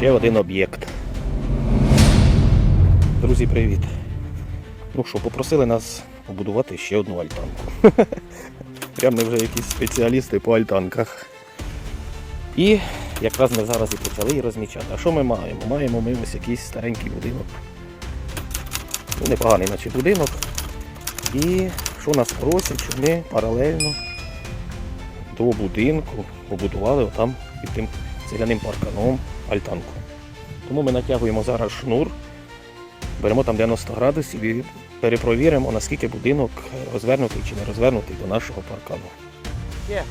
Ще один об'єкт. Друзі, привіт. Ну що, попросили нас побудувати ще одну альтанку. Прям ми вже якісь спеціалісти по альтанках. І якраз ми зараз і почали її розмічати. А що ми маємо? Маємо ми ось якийсь старенький будинок. Ну, непоганий, наче будинок. І що нас просять, щоб ми паралельно до будинку побудували отам під тим цегляним парканом альтанку. Тому ми натягуємо зараз шнур, беремо там 90 градусів і перепровіримо, наскільки будинок розвернутий чи не розвернутий до нашого паркану. Є.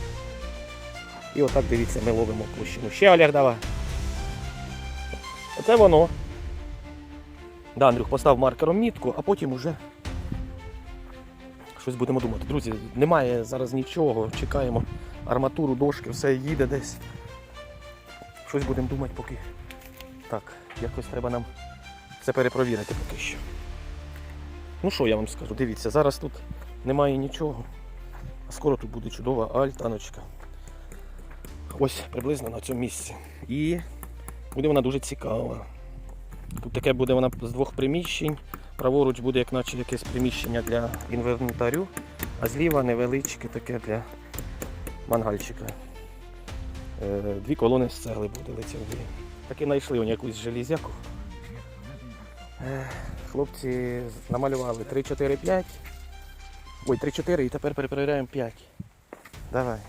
І отак дивіться, ми ловимо площину. Ще Олег давай. Оце воно. Да, Андрюх, постав маркером мітку, а потім уже щось будемо думати. Друзі, немає зараз нічого. Чекаємо арматуру, дошки, все їде десь. Щось будемо думати поки. Так, якось треба нам це перепровірити поки що. Ну що я вам скажу, дивіться, зараз тут немає нічого. А скоро тут буде чудова альтаночка. Ось приблизно на цьому місці. І буде вона дуже цікава. Тут таке буде вона з двох приміщень. Праворуч буде як наче якесь приміщення для інвентарю, а зліва невеличке таке для мангальчика. Е, Дві колони з цегли буде лицеві. Таки знайшли якусь железяку. Е, Хлопці намалювали 3, 4, 5. Ой, 3, 4 і тепер перепровіряємо 5. Давай.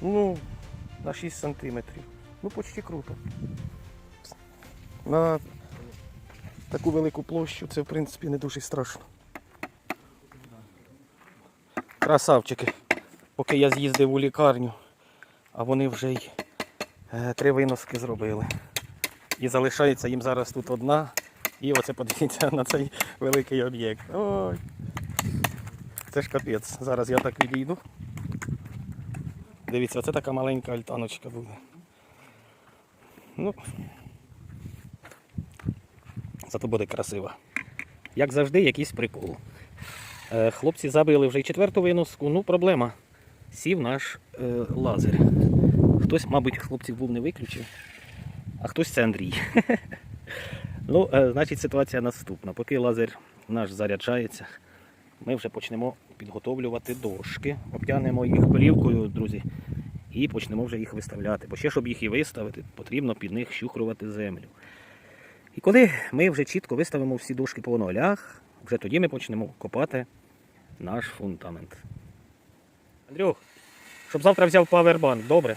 Ну, на 6 сантиметрів. Ну, почти круто. На таку велику площу це в принципі не дуже страшно. Красавчики. Поки я з'їздив у лікарню, а вони вже й е, три виноски зробили. І залишається їм зараз тут одна. І оце подивіться на цей великий об'єкт. Ой. Це ж капець. Зараз я так відійду. Дивіться, оце така маленька альтаночка буде. Ну, зато буде красиво. Як завжди, якийсь прикол. Е, Хлопці забили вже й четверту виноску. Ну, проблема. Сів наш е, лазер. Хтось, мабуть, хлопців був не виключив, а хтось це Андрій. ну, е, значить, ситуація наступна. Поки лазер наш заряджається, ми вже почнемо підготовлювати дошки, обтягнемо їх плівкою, друзі, і почнемо вже їх виставляти. Бо ще, щоб їх і виставити, потрібно під них щухрувати землю. І коли ми вже чітко виставимо всі дошки по нолях, вже тоді ми почнемо копати наш фундамент. Андрюх, щоб завтра взяв павербанк, добре?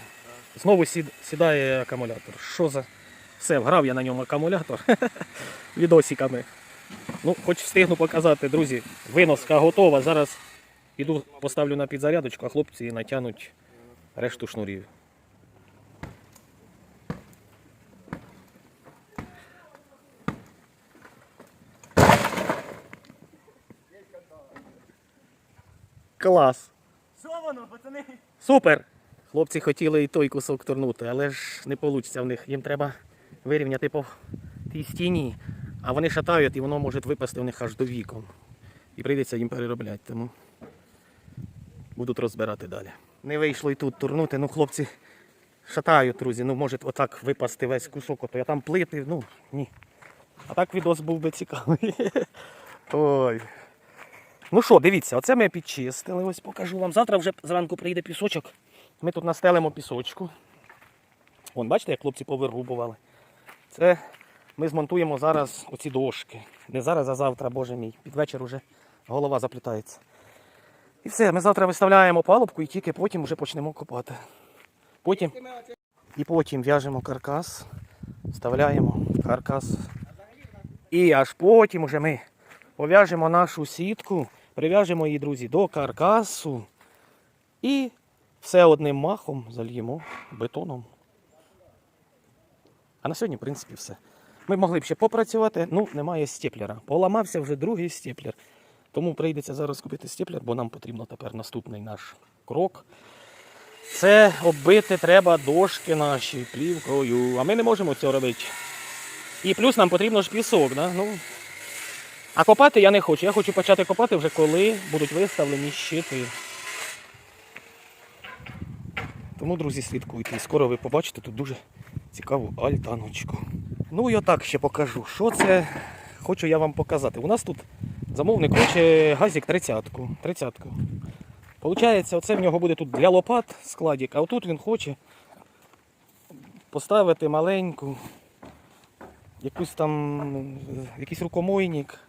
Знову сід, сідає акумулятор. Що за. Все, вграв я на ньому акумулятор відосиками. Ну, хоч встигну показати, друзі, виноска готова. Зараз піду поставлю на підзарядочку, а хлопці натягнуть решту шнурів. Клас! Воно, пацани? Супер! Хлопці хотіли і той кусок турнути, але ж не вийде в них. Їм треба вирівняти по тій стіні, а вони шатають і воно може випасти в них аж до вікон. І прийдеться їм переробляти, тому будуть розбирати далі. Не вийшло і тут турнути, ну хлопці шатають, друзі, ну може отак випасти весь кусок, ото я там плити, ну ні. А так відос був би цікавий. Ой. Ну що, дивіться, оце ми підчистили. Ось покажу вам. Завтра вже зранку прийде пісочок. Ми тут настелимо пісочку. Вон, бачите, як хлопці повирубували. Це ми змонтуємо зараз оці дошки. Не зараз, а завтра, боже мій. Під вечір уже голова заплітається. І все, ми завтра виставляємо палубку і тільки потім вже почнемо копати. Потім, і потім в'яжемо каркас, вставляємо каркас. І аж потім вже ми пов'яжемо нашу сітку, прив'яжемо її, друзі, до каркасу і все одним махом зальємо бетоном. А на сьогодні, в принципі, все. Ми могли б ще попрацювати, ну немає степлера. Поламався вже другий степлер. Тому прийдеться зараз купити степлер, бо нам потрібно тепер наступний наш крок. Це оббити треба дошки наші плівкою. А ми не можемо цього робити. І плюс нам потрібно ж пісок. Да? Ну, а копати я не хочу. Я хочу почати копати вже коли будуть виставлені щити. Тому, друзі, слідкуйте. І скоро ви побачите тут дуже цікаву альтаночку. Ну і отак ще покажу. Що це хочу я вам показати. У нас тут замовник хоче газик 30-ку. 30-ку. Получається, оце в нього буде тут для лопат складик, а отут він хоче поставити маленьку, якусь там, е, якийсь рукомойник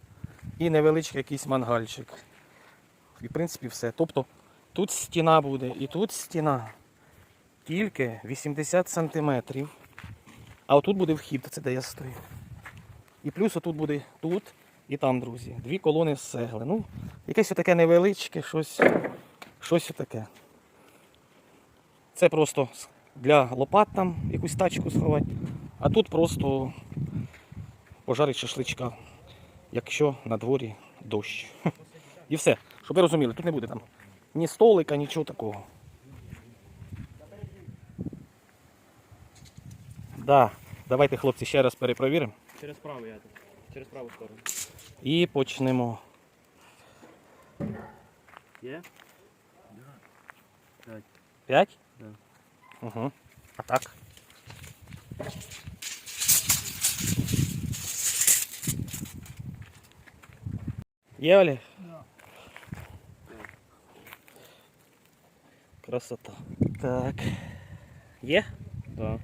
і невеличкий якийсь мангальчик. І в принципі все. Тобто тут стіна буде і тут стіна тільки 80 сантиметрів. А отут буде вхід, це де я стою. І плюс отут буде тут і там, друзі. Дві колони з цегли. Ну, якесь таке невеличке, щось, щось таке. Це просто для лопат там якусь тачку сховати. А тут просто пожарить шашличка, якщо на дворі дощ. І все. Щоб ви розуміли, тут не буде там ні столика, нічого такого. Да. Давайте, хлопці, ще раз перепровіримо. Через праву я тут. Через праву сторону. І почнемо. Є? П'ять. П'ять? Да. Угу. А так. Є, Олег? Красота. Так. Є? Да.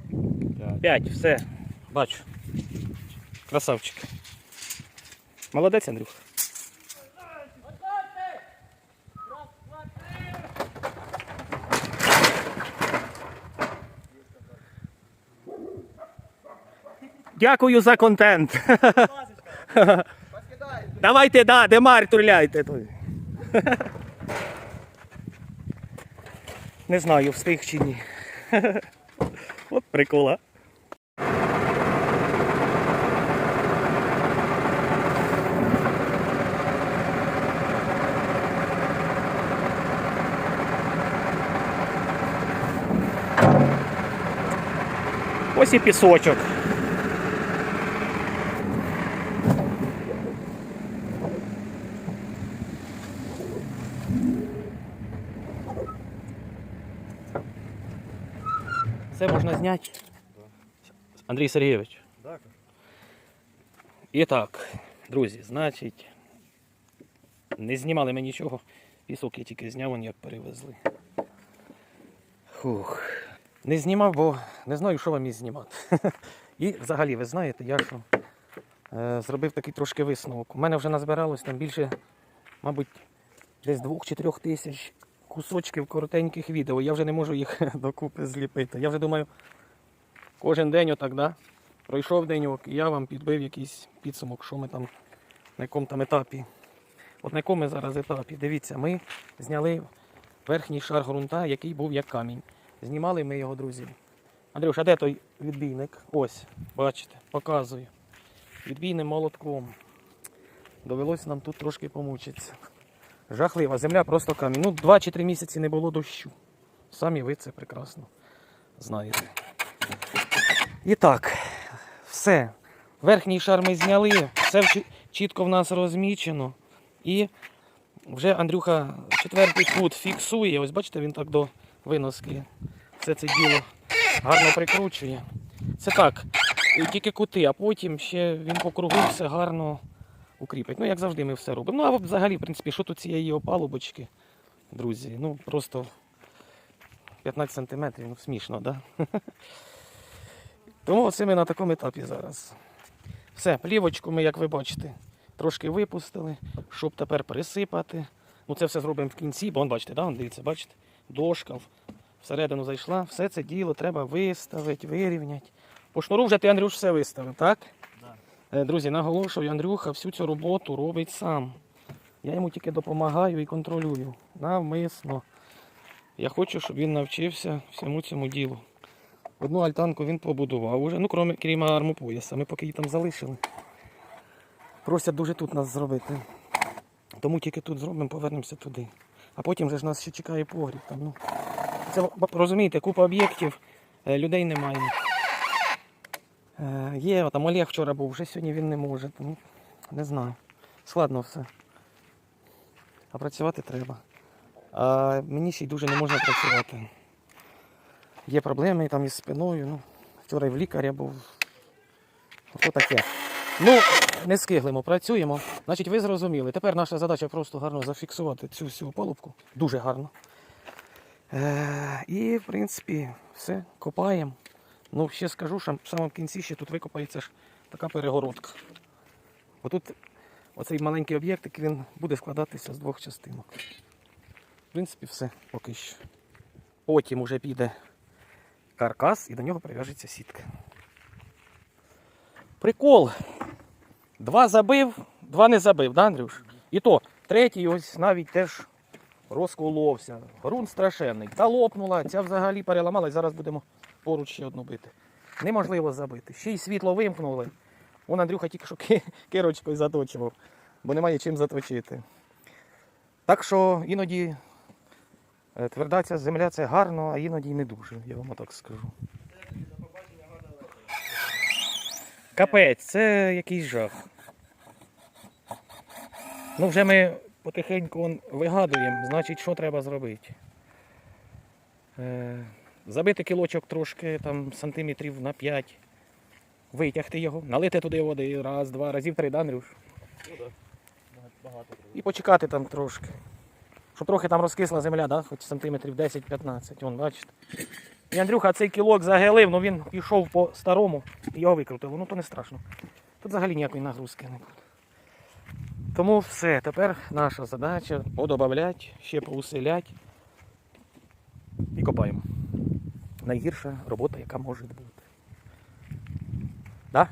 П'ять. П'ять, все. Бачу. Красавчик. Молодець, Андрюх. Дякую за контент. Давайте, да, демар турляйте. той. Не знаю, встиг чи ні. От прикола. Ось і пісочок. Це можна зняти. Андрій Сергійович. Так. І так, друзі, значить, не знімали ми нічого. Пісок я тільки зняв, як перевезли. Фух. Не знімав, бо не знаю, що вам із знімати. І взагалі, ви знаєте, я що е, зробив такий трошки висновок. У мене вже назбиралось там більше, мабуть, десь двох чи трьох тисяч кусочків коротеньких відео. Я вже не можу їх докупи зліпити. Я вже думаю, кожен день отак, да? пройшов деньок, і я вам підбив якийсь підсумок, що ми там на якому там етапі. От на якому ми зараз етапі. Дивіться, ми зняли верхній шар ґрунта, який був як камінь. Знімали ми його, друзі. Андрюш, а де той відбійник? Ось, бачите, показую. Відбійним молотком. Довелося нам тут трошки помучитися. Жахлива земля, просто камінь. Ну, 2 чи 3 місяці не було дощу. Самі ви це прекрасно знаєте. І так, все. Верхній шар ми зняли, все чітко в нас розмічено. І вже Андрюха четвертий кут фіксує. Ось бачите, він так до виноски. Все це діло гарно прикручує. Це так, тільки кути, а потім ще він по кругу все гарно укріпить. Ну, як завжди, ми все робимо. Ну, а взагалі, в принципі, що тут цієї опалубочки, друзі, ну просто 15 сантиметрів, ну смішно? Да? Тому оце ми на такому етапі зараз. Все, плівочку ми, як ви бачите, трошки випустили, щоб тепер присипати. Ну це все зробимо в кінці, бо бачите, да? дивіться, бачите, дошка всередину зайшла. Все це діло треба виставити, вирівняти. По шнуру вже ти, Андрюш, все виставив, так? Е, Друзі, наголошую, Андрюха всю цю роботу робить сам. Я йому тільки допомагаю і контролюю. Навмисно. Я хочу, щоб він навчився всьому цьому ділу. Одну альтанку він побудував уже, ну крім, крім армопояса. Ми поки її там залишили. Просять дуже тут нас зробити. Тому тільки тут зробимо, повернемося туди. А потім вже ж нас ще чекає погріб. Там, ну. Це розумієте, купа об'єктів, е, людей немає. Е, Є, там Олег вчора був, вже сьогодні він не може. Тому не знаю. Складно все. А працювати треба. А мені ще й дуже не можна працювати. Є проблеми там із спиною. Ну, Вчора і в лікаря був. Ото таке. Ну, не скиглимо, працюємо. Значить, ви зрозуміли. Тепер наша задача просто гарно зафіксувати цю всю полубку. Дуже гарно. Е, і, в принципі, все, копаємо. Ну, ще скажу, що в самому кінці ще тут викопається ж така перегородка. Бо тут оцей маленький об'єктик він буде складатися з двох частинок. В принципі, все поки що. Потім уже піде каркас і до нього прив'яжеться сітка. Прикол. Два забив, два не забив, да, Андрюш? І то, третій ось навіть теж розколовся. Грунт страшенний. Та лопнула, ця взагалі переламалась, зараз будемо поруч ще одну бити. Неможливо забити. Ще й світло вимкнули. Вон Андрюха тільки що ки- кирочкою заточував, бо немає чим заточити. Так що іноді е, тверда ця земля це гарно, а іноді не дуже, я вам так скажу. Капець, це якийсь жах. Ну, вже ми потихеньку вигадуємо, значить, що треба зробити. Забити кілочок трошки, там, сантиметрів на 5, витягти його, налити туди води раз, два, разів три, да, Андрюш? Ну так. Багато. І почекати там трошки. Щоб трохи там розкисла земля, да? хоч сантиметрів 10-15. Вон, бачите. І Андрюха цей кілок загелив, ну він пішов по старому і його викрутило. Ну то не страшно. Тут взагалі ніякої нагрузки не буде. Тому все, тепер наша задача подобавляти, ще поусилять і копаємо. Найгірша робота, яка може бути. Да?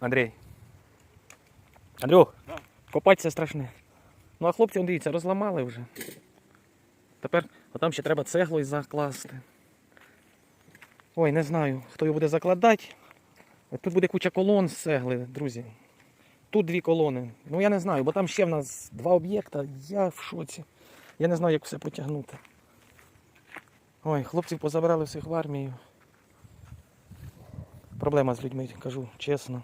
Андрій? Андрюх? Да. Копати це страшне. Ну а хлопці, дивіться, розламали вже. Тепер отам ще треба цеглою закласти. Ой, не знаю, хто його буде закладати. Тут буде куча колон з цегли, друзі. Тут дві колони. Ну я не знаю, бо там ще в нас два об'єкта. Я в шоці. Я не знаю, як все потягнути. Ой, хлопців позабирали всіх в армію. Проблема з людьми, кажу чесно.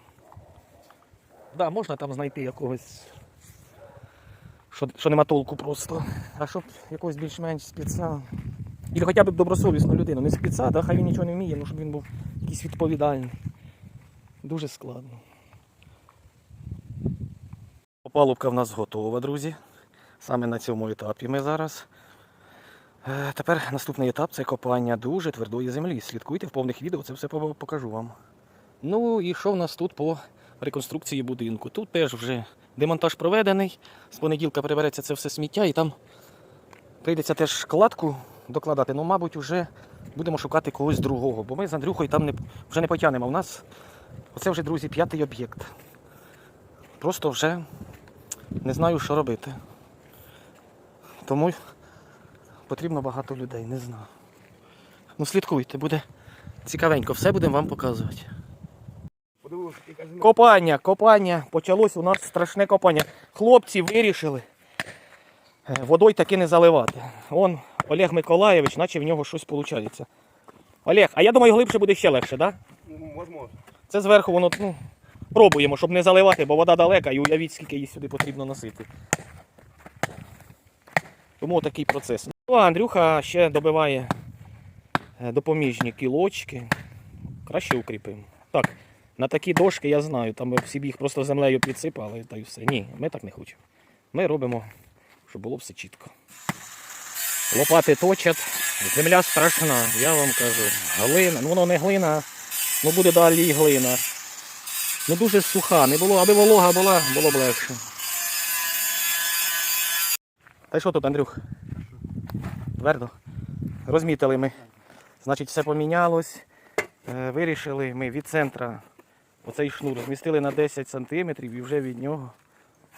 Да, можна там знайти якогось, що, що нема толку просто. А щоб якогось більш-менш спеца. І хоча б добросовісну людину. Не спеца, да, хай він нічого не вміє, ну щоб він був якийсь відповідальний. Дуже складно. Опалубка в нас готова, друзі. Саме на цьому етапі ми зараз. Е, Тепер наступний етап це копання дуже твердої землі. Слідкуйте в повних відео, це все покажу вам. Ну і що в нас тут по реконструкції будинку? Тут теж вже демонтаж проведений. З понеділка прибереться це все сміття і там прийдеться теж кладку докладати. Ну, мабуть, вже будемо шукати когось другого, бо ми з Андрюхою там не, вже не потягнемо. У нас оце вже, друзі, п'ятий об'єкт. Просто вже не знаю, що робити. Тому потрібно багато людей, не знаю. Ну слідкуйте, буде цікавенько, все будемо вам показувати. Копання, копання. Почалось у нас страшне копання. Хлопці вирішили е, водою таки не заливати. Он Олег Миколаєвич, наче в нього щось виходить. Олег, а я думаю, глибше буде ще легше, так? Да? можливо. Це зверху воно, ну, пробуємо, щоб не заливати, бо вода далека і уявіть, скільки її сюди потрібно носити. Тому такий процес. Ну, Андрюха ще добиває е, допоміжні кілочки. Краще укріпимо. Так, на такі дошки я знаю, там ми всі б їх просто землею підсипали та й все. Ні, ми так не хочемо. Ми робимо, щоб було все чітко. Лопати точать, земля страшна, я вам кажу. Глина, ну воно не глина, ну буде далі і глина. Ну дуже суха, не було, аби волога була, було б легше. Та й що тут, Андрюх? Твердо. Розмітили ми. Значить, все помінялось. Е, Вирішили ми від центра оцей шнур змістили на 10 см і вже від нього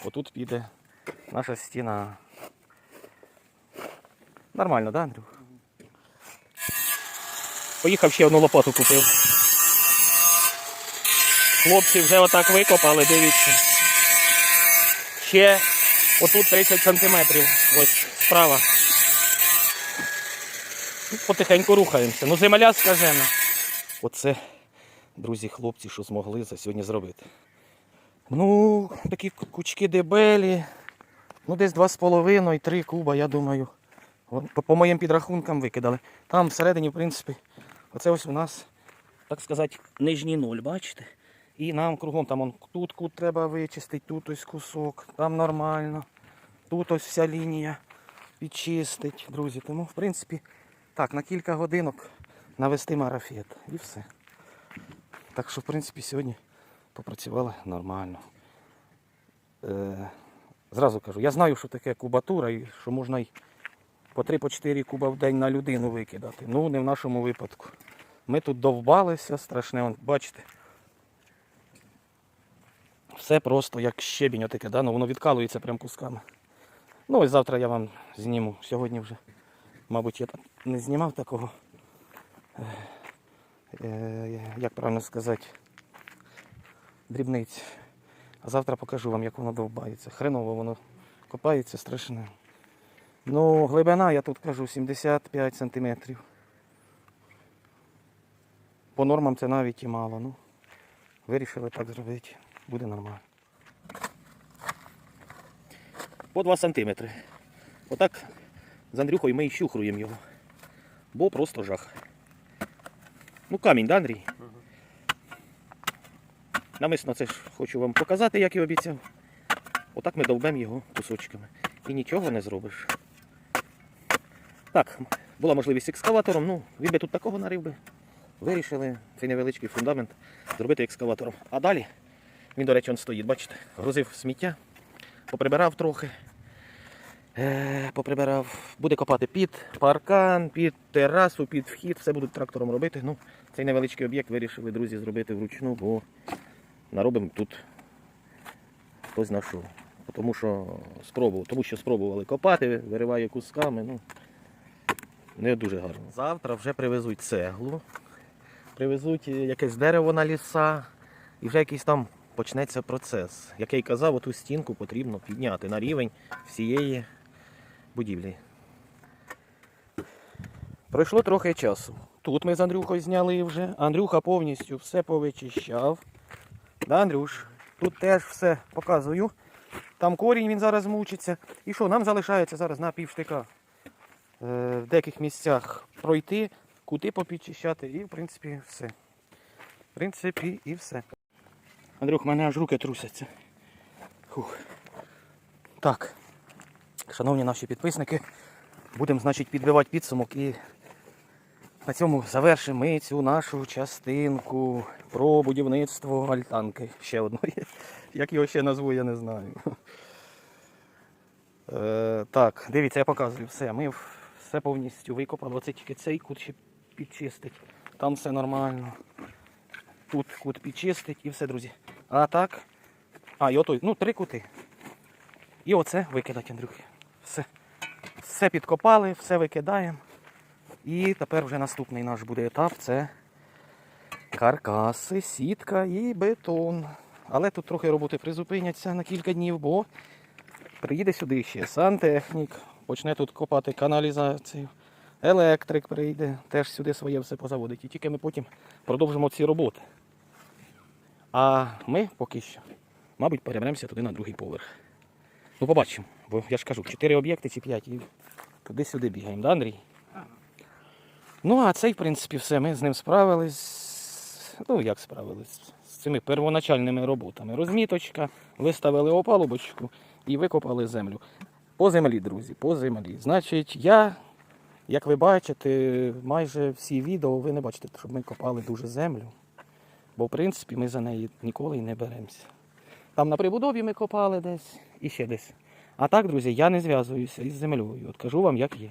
отут піде наша стіна. Нормально, так, Андрюх? Поїхав ще одну лопату купив. Хлопці вже отак викопали, дивіться. Ще отут 30 сантиметрів. Ось справа. Потихеньку рухаємося. Ну, земля скажена. Оце, друзі, хлопці, що змогли за сьогодні зробити. Ну, такі кучки дебелі. Ну, десь 2,5-3 куба, я думаю. По, по моїм підрахункам викидали. Там всередині, в принципі, оце ось у нас так сказати, нижній нуль, бачите? І нам кругом там он, тут кут треба вичистити, тут ось кусок, там нормально. Тут ось вся лінія підчистить, друзі. Тому, в принципі, так, на кілька годинок навести марафет і все. Так що, в принципі, сьогодні попрацювали нормально. Е, зразу кажу, я знаю, що таке кубатура і що можна й по 3-4 куба в день на людину викидати. Ну, не в нашому випадку. Ми тут довбалися, страшне, бачите. Все просто як щебінь отаке, да? ну, воно відкалується прям кусками. Ну ось завтра я вам зніму. Сьогодні вже, мабуть, я так не знімав такого. е, е, Як правильно сказати, дрібниць. А завтра покажу вам, як воно довбається. Хреново воно копається страшне. Ну, глибина, я тут кажу, 75 сантиметрів. По нормам це навіть і мало. Ну, вирішили так зробити. Буде нормально. По 2 сантиметри. Отак з Андрюхою ми і щухруємо його. Бо просто жах. Ну, камінь, да, Андрій? Намисно це ж хочу вам показати, як і обіцяв. Отак ми довбемо його кусочками. І нічого не зробиш. Так, була можливість екскаватором, ну, він би тут такого нарив би. Вирішили цей невеличкий фундамент зробити екскаватором. А далі він, до речі, он стоїть, бачите, грузив сміття, поприбирав трохи. Е, поприбирав, буде копати під паркан, під терасу, під вхід, все будуть трактором робити. Ну, цей невеличкий об'єкт вирішили, друзі, зробити вручну, бо наробимо тут хтось на що. Тому що спробував, тому що спробували копати, вириває кусками. Ну, не дуже гарно. Завтра вже привезуть цеглу, привезуть е, якесь дерево на ліса, і вже якийсь там почнеться процес. Як я й казав, оту стінку потрібно підняти на рівень всієї будівлі. Пройшло трохи часу. Тут ми з Андрюхою зняли вже. Андрюха повністю все повичищав. Да, Андрюш? Тут теж все показую. Там корінь він зараз мучиться. І що, нам залишається зараз на півштика е, в деяких місцях пройти, кути попідчищати і в принципі все. В принципі, і все. Андрюх, в мене аж руки трусяться. Фух. Так, шановні наші підписники, будемо, значить, підбивати підсумок і на цьому завершимо ми цю нашу частинку про будівництво альтанки. Ще одної. Як його ще назву, я не знаю. Е, так, дивіться, я показую все. Ми все повністю викопали. Оце тільки цей кут ще підчистить. Там все нормально. Тут кут підчистить і все, друзі. А так. А, і отой, ну, три кути. І оце викидати, Андрюхи. Все. Все підкопали, все викидаємо. І тепер вже наступний наш буде етап це каркаси, сітка і бетон. Але тут трохи роботи призупиняться на кілька днів, бо приїде сюди ще сантехнік, почне тут копати каналізацію, електрик прийде, теж сюди своє все позаводить. І тільки ми потім продовжимо ці роботи. А ми поки що, мабуть, переберемося туди на другий поверх. Ну, побачимо, бо я ж кажу, 4 об'єкти чи 5 і туди-сюди бігаємо, да, Андрій? Ну, а цей, в принципі, все. Ми з ним справились. Ну, як справились? З цими первоначальними роботами. Розміточка, виставили опалубочку і викопали землю. По землі, друзі, по землі. Значить, я, як ви бачите, майже всі відео ви не бачите, щоб ми копали дуже землю. Бо, в принципі, ми за неї ніколи й не беремося. Там на прибудові ми копали десь і ще десь. А так, друзі, я не зв'язуюся із землею. От кажу вам, як є.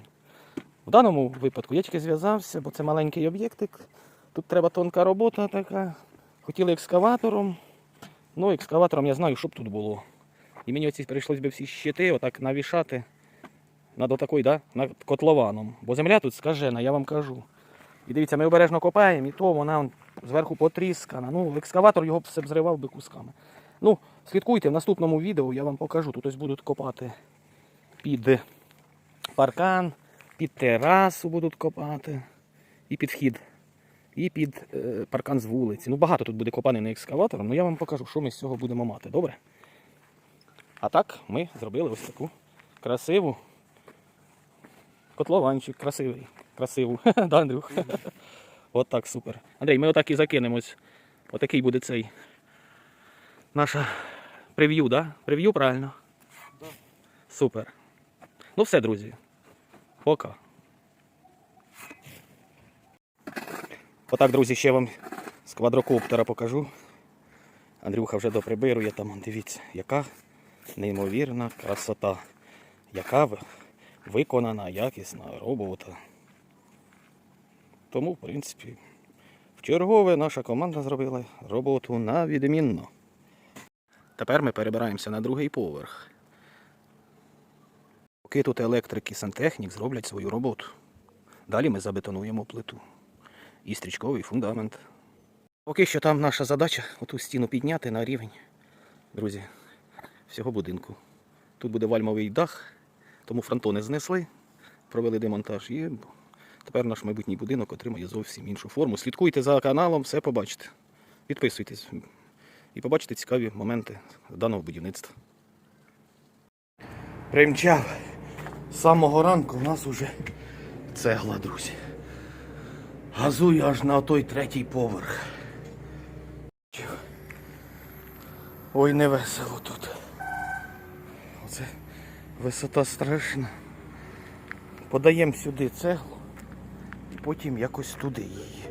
В даному випадку я тільки зв'язався, бо це маленький об'єктик. Тут треба тонка робота така. Хотіли екскаватором. Ну, екскаватором я знаю, що б тут було. І мені оці прийшлось би всі щити отак навішати над отакою, да? над котлованом. Бо земля тут скажена, я вам кажу. І дивіться, ми обережно копаємо, і то вона зверху потріскана. Ну, екскаватор його б все б зривав би кусками. Ну, слідкуйте в наступному відео, я вам покажу. Тут ось будуть копати під паркан, під терасу будуть копати, і під вхід, і під е, паркан з вулиці. Ну, багато тут буде копаний не екскаватором, але я вам покажу, що ми з цього будемо мати. Добре? А так ми зробили ось таку красиву котлованчик, красивий, красиву. да, Андрюх? От так, супер. Андрій, ми отак і закинемось. Отакий буде цей. Наша прев'ю, да? Прев'ю, правильно? Да. Супер. Ну все, друзі. Пока. Отак, друзі, ще вам з квадрокоптера покажу. Андрюха вже доприбирує там, дивіться, яка неймовірна красота. Яка виконана якісна робота. Тому, в принципі, в чергове наша команда зробила роботу на відмінно. Тепер ми перебираємося на другий поверх. Поки тут електрик і сантехнік зроблять свою роботу. Далі ми забетонуємо плиту і стрічковий фундамент. Поки що там наша задача оту стіну підняти на рівень, друзі, всього будинку. Тут буде вальмовий дах, тому фронтони знесли, провели демонтаж і тепер наш майбутній будинок отримає зовсім іншу форму. Слідкуйте за каналом, все побачите. Підписуйтесь і побачите цікаві моменти даного будівництва. Примчав. З самого ранку у нас уже цегла, друзі. Газую аж на той третій поверх. Ой, не весело тут. Оце висота страшна. Подаємо сюди цеглу і потім якось туди її.